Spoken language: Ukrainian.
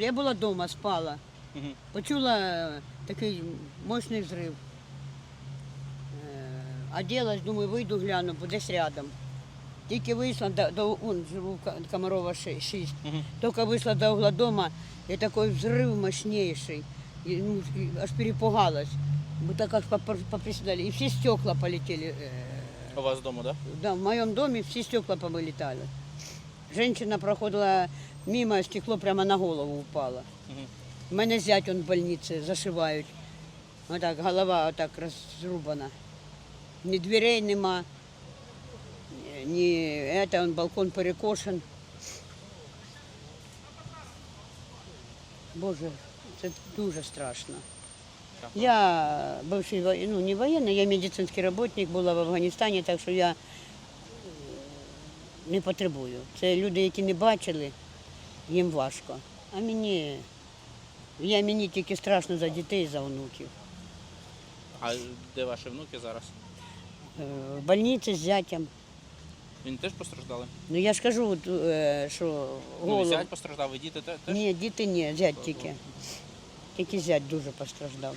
Я була вдома, спала. Мгм. Почула е, такий мощний взрив. Е, Оделась, думаю, вийду гляну, бо десь рядом. Тільки вийшла до, до он, живу в Ка- Комарова 6. Мгм. Тільки вийшла до угла дома, і такий взрив мощнейший. І, ну, і аж перепугалась. Мы так аж попр- поприседали. И все стекла полетели. э, У вас вдома, так? Да, в моем доме все стекла повылетали. Женщина проходила мимо, стекло прямо на голову упало. Мгм. У мене зять он в больниці зашивають. Отак, голова отак розрубана. Ні дверей нема, ні это, он балкон перекошен. Боже, це дуже страшно. Я бывший, ну не воєнний, я медицинський работник, була в Афганістані, так що я не потребую. Це люди, які не бачили, їм важко. А мені, я мені тільки страшно за дітей, за онуків. А де ваші внуки зараз? Е, В больниці з зятям. Він теж постраждали? Ну я ж кажу, от, е, що Ну, і голову. зять постраждав, і діти те- теж? Ні, діти ні, зять тільки. Тільки зять дуже постраждав.